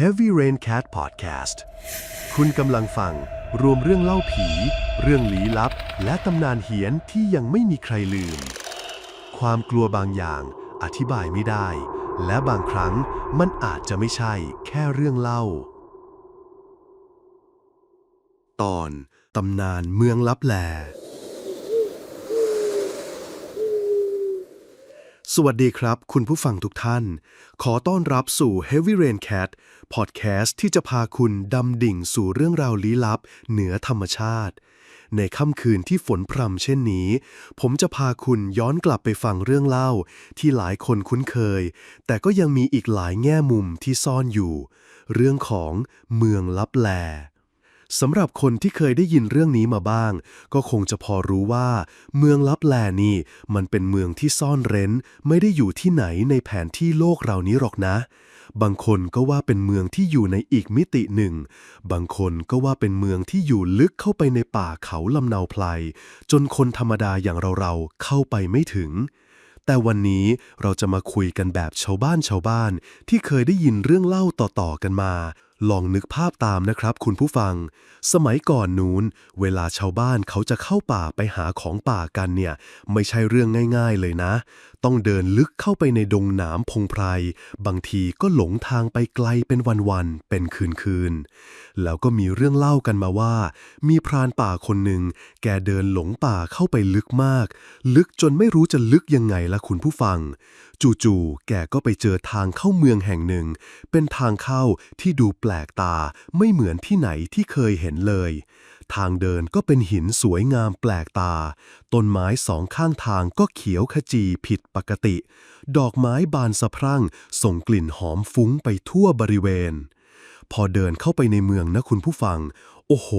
Heavy Rain Cat Podcast คุณกำลังฟัง รวมเรื่องเล่าผี เรื่องลี้ลับ และตำนานเฮียนที่ยังไม่มีใครลืม ความกลัวบางอย่างอธิบายไม่ได้ และบางครั้งมันอาจจะไม่ใช่แค่เรื่องเล่า ตอนตำนานเมืองลับแล สวัสดีครับ คุณผู้ฟังทุกท่าน ขอต้อนรับสู่ Heavy Rain Cat พอดแคสต์ที่จะพาคุณดำดิ่งสู่เรื่องราวลี้ลับ เหนือธรรมชาติ ในค่ำคืนที่ฝนพรำเช่นนี้ ผมจะพาคุณย้อนกลับไปฟังเรื่องเล่า ที่หลายคนคุ้นเคย แต่ก็ยังมีอีกหลายแง่มุมที่ซ่อนอยู่ เรื่องของเมืองลับแล สำหรับคนที่เคยได้ยินเรื่องนี้มาบ้าง ก็คงจะพอรู้ว่า เมืองลับแลนี่ มันเป็นเมืองที่ซ่อนเร้น ไม่ได้อยู่ที่ไหนในแผนที่โลกเรานี้หรอกนะ บางคนก็ว่าเป็นเมืองที่อยู่ในอีกมิติหนึ่ง บางคนก็ว่าเป็นเมืองที่อยู่ลึกเข้าไปในป่าเขาลำเนาไพลจนคนธรรมดาอย่างเราๆเข้าไปไม่ถึงแต่วันนี้เราจะมาคุยกันแบบชาวบ้านชาวบ้านที่เคยได้ยินเรื่องเล่าต่อๆกันมา ลองนึกภาพตามนะครับคุณผู้ฟัง สมัยก่อนนู้น เวลาชาวบ้านเขาจะเข้าป่าไปหาของป่ากันเนี่ย ไม่ใช่เรื่องง่ายๆเลยนะ ต้องเดินลึกเข้าไปในดงหนามพงไพร บางทีก็หลงทางไปไกลเป็นวันๆ เป็นคืนๆ แล้วก็มีเรื่องเล่ากันมาว่า มีพรานป่าคนหนึ่ง แกเดินหลงป่าเข้าไปลึกมาก ลึกจนไม่รู้จะลึกยังไงละคุณผู้ฟัง จู่ๆ แกก็ไปเจอทางเข้าเมืองแห่งหนึ่ง เป็นทางเข้าที่ดูแปลลกตาไม่เหมือนที่ไหนที่เคยเห็นเลย ทางเดินก็เป็นหินสวยงามแปลกตา ต้นไม้สองข้างทางก็เขียวขจีผิดปกติ ดอกไม้บานสะพรั่ง ส่งกลิ่นหอมฟุ้งไปทั่วบริเวณ พอเดินเข้าไปในเมืองนะคุณผู้ฟัง โอ้โห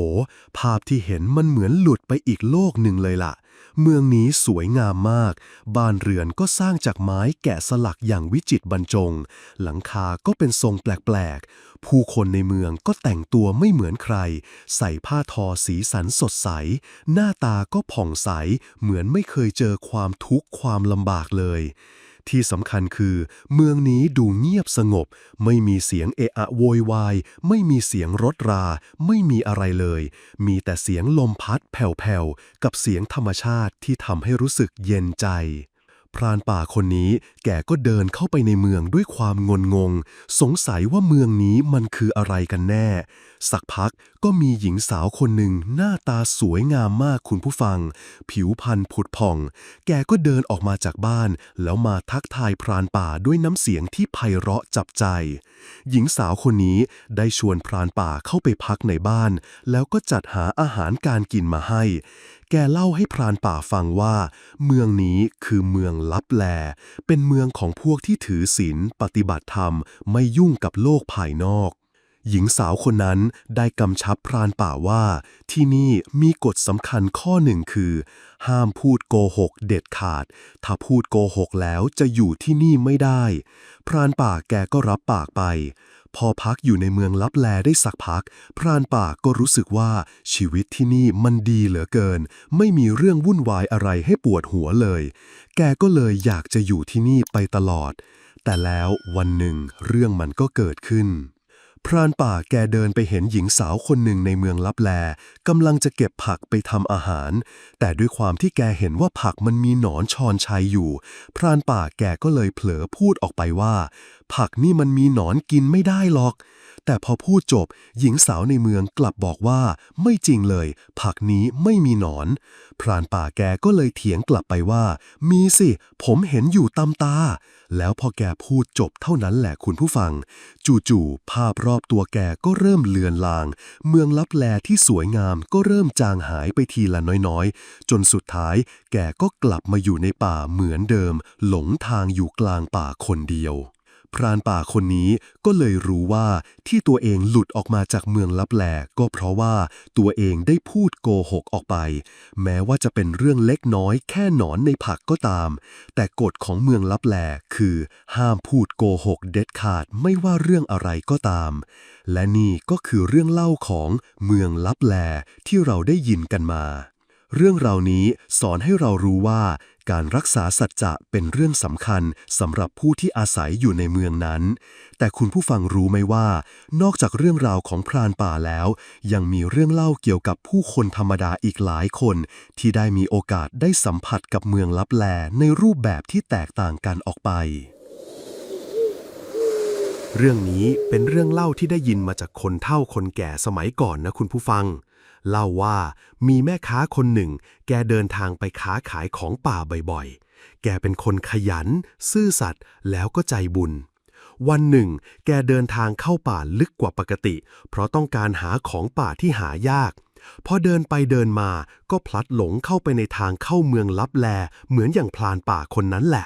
ภาพที่เห็นมันเหมือนหลุดไปอีกโลกหนึ่งเลยล่ะ เมืองนี้สวยงามมาก บ้านเรือนก็สร้างจากไม้แกะสลักอย่างวิจิตรบรรจง หลังคาก็เป็นทรงแปลกๆ ผู้คนในเมืองก็แต่งตัวไม่เหมือนใคร ใส่ผ้าทอสีสันสดใส หน้าตาก็ผ่องใส เหมือนไม่เคยเจอความทุกข์ความลำบากเลย ที่สำคัญคือ เมืองนี้ดูเงียบสงบ ไม่มีเสียงเอะอะโวยวาย ไม่มีเสียงรถรา ไม่มีอะไรเลย มีแต่เสียงลมพัดแผ่วๆ กับเสียงธรรมชาติที่ทำให้รู้สึกเย็นใจ พรานป่าคนนี้แกก็เดินเข้าไปในเมืองด้วยความงนงง สงสัยว่าเมืองนี้มันคืออะไรกันแน่ สักพัก ก็มีหญิงสาวคนหนึ่งหน้าตาสวยงามมากคุณผู้ฟัง ผิวพรรณผุดผ่อง แกก็เดินออกมาจากบ้าน แล้วมาทักทายพรานป่าด้วยน้ำเสียงที่ไพเราะจับใจ หญิงสาวคนนี้ได้ชวนพรานป่าเข้าไปพักในบ้าน แล้วก็จัดหาอาหารการกินมาให้ แกเล่าให้พรานป่าฟังว่า เมืองนี้คือเมืองลับแล เป็นเมืองของพวกที่ถือศีลปฏิบัติธรรม ไม่ยุ่งกับโลกภายนอก หญิงสาวคนนั้นได้กำชับพรานป่าว่า ที่นี่มีกฎสำคัญข้อหนึ่งคือ ห้ามพูดโกหกเด็ดขาด ถ้าพูดโกหกแล้วจะอยู่ที่นี่ไม่ได้ พรานป่าแกก็รับปากไป พอพักอยู่ในเมืองลับแลได้สักพัก พรานป่าก็รู้สึกว่าชีวิตที่นี่มันดีเหลือเกิน ไม่มีเรื่องวุ่นวายอะไรให้ปวดหัวเลย แกก็เลยอยากจะอยู่ที่นี่ไปตลอด แต่แล้ววันหนึ่งเรื่องมันก็เกิดขึ้น พรานป่าแกเดินไปเห็นหญิงสาวคนหนึ่งในเมืองลับแลกำลังจะเก็บผักไปทำอาหาร แต่ด้วยความที่แกเห็นว่าผักมันมีหนอนชอนชัยอยู่ พรานป่าแกก็เลยเผลอพูดออกไปว่า ผักนี่มันมีหนอนกินไม่ได้หรอก แต่พอพูดจบ หญิงสาวในเมืองกลับบอกว่า ไม่จริงเลย ผักนี้ไม่มีหนอน พรานป่าแกก็เลยเถียงกลับไปว่า มีสิ ผมเห็นอยู่ตามตา แล้วพอแกพูดจบเท่านั้นแหละคุณผู้ฟัง จู่ๆภาพรอบตัวแกก็เริ่มเลือนลาง เมืองลับแลที่สวยงามก็เริ่มจางหายไปทีละน้อยๆ จนสุดท้ายแกก็กลับมาอยู่ในป่าเหมือนเดิม หลงทางอยู่กลางป่าคนเดียว พรานป่าคนนี้ก็เลยรู้ว่าที่ตัวเองหลุดออกมาจากเมืองลับแหลก็เพราะว่าตัวเองได้พูดโกหกออกไป แม้ว่าจะเป็นเรื่องเล็กน้อยแค่หนอนในผักก็ตาม แต่กฎของเมืองลับแหลคือ ห้ามพูดโกหกเด็ดขาดไม่ว่าเรื่องอะไรก็ตาม และนี่ก็คือเรื่องเล่าของเมืองลับแลที่เราได้ยินกันมา เรื่องราวนี้สอนให้เรารู้ว่า การรักษาสัจจะเป็นเรื่องสำคัญสำหรับผู้ที่อาศัยอยู่ในเมืองนั้น แต่คุณผู้ฟังรู้ไหมว่า นอกจากเรื่องราวของพรานป่าแล้ว ยังมีเรื่องเล่าเกี่ยวกับผู้คนธรรมดาอีกหลายคน ที่ได้มีโอกาสได้สัมผัสกับเมืองลับแลในรูปแบบที่แตกต่างกันออกไป เรื่องนี้เป็นเรื่องเล่าที่ได้ยินมาจากคนเฒ่าคนแก่สมัยก่อนนะคุณผู้ฟัง เล่าว่ามีแม่ค้าคนหนึ่ง แกเดินทางไปค้าขายของป่าบ่อยๆ แกเป็นคนขยัน ซื่อสัตย์แล้วก็ใจบุญ วันหนึ่ง แกเดินทางเข้าป่าลึกกว่าปกติ เพราะต้องการหาของป่าที่หายาก พอเดินไปเดินมาก็พลัดหลงเข้าไปในทางเข้าเมืองลับแล เหมือนอย่างพลานป่าคนนั้นแหละ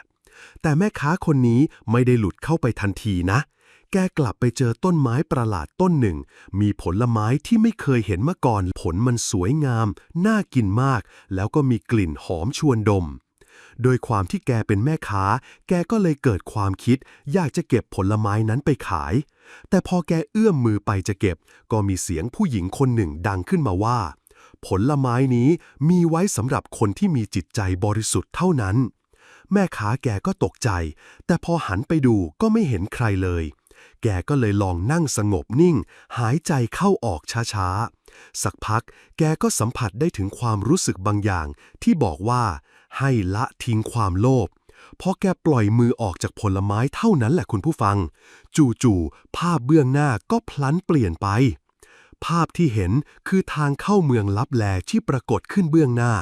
แต่แม่ค้าคนนี้ไม่ได้หลุดเข้าไปทันทีนะ แกกลับไปเจอต้นไม้ประหลาดต้นหนึ่ง มีผลไม้ที่ไม่เคยเห็นมาก่อน ผลมันสวยงาม น่ากินมาก แล้วก็มีกลิ่นหอมชวนดม โดยความที่แกเป็นแม่ค้า แกก็เลยเกิดความคิด อยากจะเก็บผลไม้นั้นไปขาย แต่พอแกเอื้อมมือไปจะเก็บ ก็มีเสียงผู้หญิงคนหนึ่งดังขึ้นมาว่า ผลไม้นี้มีไว้สำหรับคนที่มีจิตใจบริสุทธิ์เท่านั้นแม่ค้าแกก็ตกใจ แต่พอหันไปดูก็ไม่เห็นใครเลย แกก็เลยลองนั่งสงบนิ่ง หายใจเข้าออกช้าๆ สักพักแกก็สัมผัสได้ถึงความรู้สึกบางอย่าง ที่บอกว่า ให้ละทิ้งความโลภพอแกปล่อยมือออกจากผลไม้เท่านั้นแหละคุณผู้ฟัง จู่ๆภาพเบื้องหน้าก็พลันเปลี่ยนไป ภาพที่เห็นคือทางเข้าเมืองลับแลที่ปรากฏขึ้นเบื้องหน้า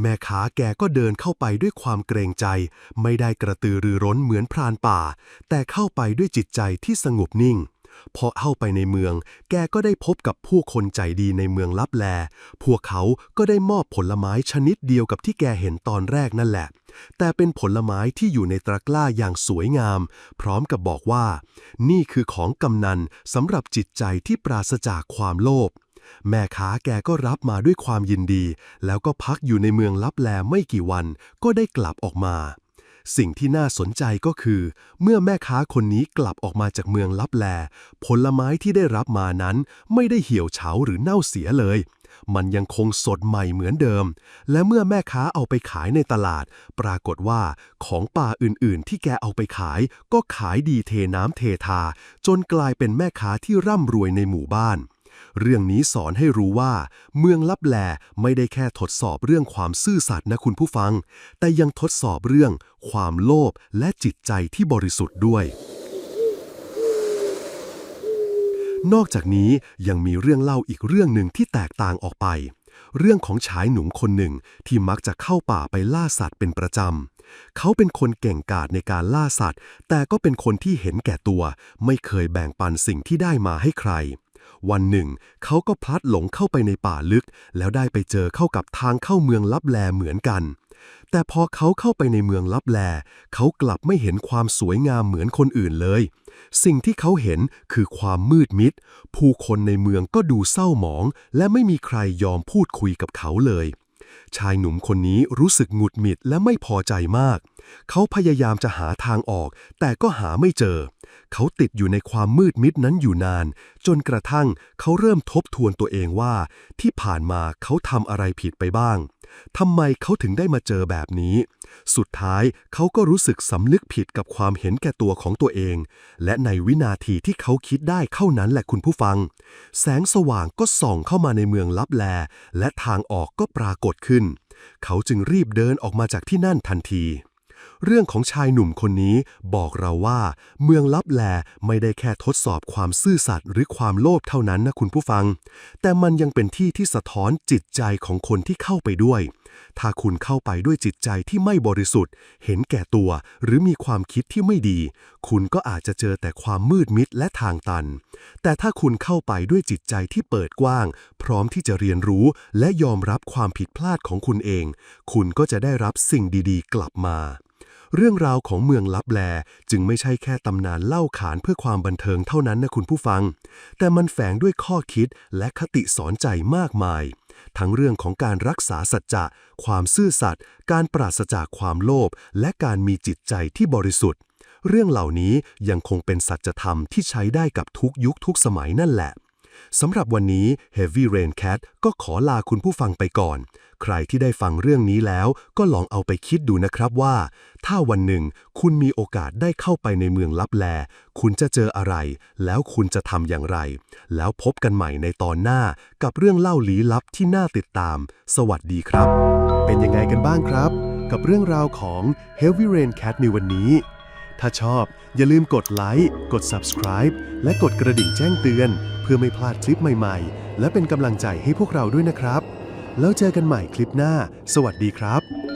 แม่ค้าแกก็เดินเข้าไปด้วยความเกรงใจ ไม่ได้กระตือรือร้นเหมือนพรานป่า แต่เข้าไปด้วยจิตใจที่สงบนิ่ง พอเข้าไปในเมือง แกก็ได้พบกับผู้คนใจดีในเมืองลับแล พวกเขาก็ได้มอบผลไม้ชนิดเดียวกับที่แกเห็นตอนแรกนั่นแหละ แต่เป็นผลไม้ที่อยู่ในตะกร้าอย่างสวยงาม พร้อมกับบอกว่า นี่คือของกำนันสำหรับจิตใจที่ปราศจากความโลภ แม่ค้าแกก็รับมาด้วยความยินดี แล้วก็พักอยู่ในเมืองลับแลไม่กี่วัน ก็ได้กลับออกมา สิ่งที่น่าสนใจก็คือ เมื่อแม่ค้าคนนี้กลับออกมาจากเมืองลับแล ผลไม้ที่ได้รับมานั้น ไม่ได้เหี่ยวเฉาหรือเน่าเสียเลย มันยังคงสดใหม่เหมือนเดิม และเมื่อแม่ค้าเอาไปขายในตลาด ปรากฏว่าของป่าอื่นๆ ที่แกเอาไปขาย ก็ขายดีเทน้ำเททา จนกลายเป็นแม่ค้าที่ร่ำรวยในหมู่บ้าน เรื่องนี้สอนให้รู้ว่า เมืองลับแลไม่ได้แค่ทดสอบเรื่องความซื่อสัตย์นะคุณผู้ฟัง แต่ยังทดสอบเรื่อง ความโลภและจิตใจที่บริสุทธิ์ด้วย นอกจากนี้ยังมีเรื่องเล่าอีกเรื่องหนึ่งที่แตกต่างออกไป เรื่องของชายหนุ่มคนหนึ่งที่มักจะเข้าป่าไปล่าสัตว์เป็นประจำเขาเป็นคนเก่งกาจในการล่าสัตว์ แต่ก็เป็นคนที่เห็นแก่ตัว ไม่เคยแบ่งปันสิ่งที่ได้มาให้ใคร วันหนึ่ง เขาก็พลัดหลงเข้าไปในป่าลึก แล้วได้ไปเจอเข้ากับทางเข้าเมืองลับแลเหมือนกัน แต่พอเขาเข้าไปในเมืองลับแล เขากลับไม่เห็นความสวยงามเหมือนคนอื่นเลย สิ่งที่เขาเห็นคือความมืดมิด ผู้คนในเมืองก็ดูเศร้าหมอง และไม่มีใครยอมพูดคุยกับเขาเลย ชายหนุ่มคนนี้รู้สึกหงุดหงิดและไม่พอใจมาก เขาพยายามจะหาทางออก แต่ก็หาไม่เจอ เขาติดอยู่ในความมืดมิดนั้นอยู่นาน จนกระทั่งเขาเริ่มทบทวนตัวเองว่า ที่ผ่านมาเขาทำอะไรผิดไปบ้างทำไมเขาถึงได้มาเจอแบบนี้ สุดท้ายเขาก็รู้สึกสำนึกผิดกับความเห็นแก่ตัวของตัวเอง และในวินาทีที่เขาคิดได้เท่านั้นแหละคุณผู้ฟัง แสงสว่างก็ส่องเข้ามาในเมืองลับแล และทางออกก็ปรากฏขึ้น เขาจึงรีบเดินออกมาจากที่นั่นทันที เรื่องของชายหนุ่มคนนี้บอกเราว่า เมืองลับแลไม่ได้แค่ทดสอบความซื่อสัตย์หรือความโลภเท่านั้นนะคุณผู้ฟัง แต่มันยังเป็นที่ที่สะท้อนจิตใจของคนที่เข้าไปด้วย ถ้าคุณเข้าไปด้วยจิตใจที่ไม่บริสุทธิ์ เห็นแก่ตัว หรือมีความคิดที่ไม่ดี คุณก็อาจจะเจอแต่ความมืดมิดและทางตัน แต่ถ้าคุณเข้าไปด้วยจิตใจที่เปิดกว้าง พร้อมที่จะเรียนรู้และยอมรับความผิดพลาดของคุณเอง คุณก็จะได้รับสิ่งดีๆ กลับมา เรื่องราวของเมืองลับแลจึงไม่ใช่แค่ตำนานเล่าขานเพื่อความบันเทิงเท่านั้นนะคุณผู้ฟัง แต่มันแฝงด้วยข้อคิดและคติสอนใจมากมาย ทั้งเรื่องของการรักษาสัจจะ ความซื่อสัตย์ การปราศจากความโลภ และการมีจิตใจที่บริสุทธิ์ เรื่องเหล่านี้ยังคงเป็นสัจธรรมที่ใช้ได้กับทุกยุคทุกสมัยนั่นแหละ สำหรับวันนี้ Heavy Rain Cat ก็ขอลาคุณผู้ฟังไปก่อน ใครที่ได้ฟังเรื่องนี้แล้ว ก็ลองเอาไปคิดดูนะครับว่า ถ้าวันหนึ่งคุณมีโอกาสได้เข้าไปในเมืองลับแล คุณจะเจออะไร แล้วคุณจะทำอย่างไร แล้วพบกันใหม่ในตอนหน้ากับเรื่องเล่าลี้ลับที่น่าติดตาม สวัสดีครับ เป็นยังไงกันบ้างครับ กับเรื่องราวของ Heavy Rain Cat ในวันนี้ ถ้าชอบอย่าลืมกดไลค์ กด Subscribe และกดกระดิ่งแจ้งเตือน เพื่อไม่พลาดคลิปใหม่ๆ และเป็นกำลังใจให้พวกเราด้วยนะครับ แล้วเจอกันใหม่คลิปหน้า สวัสดีครับ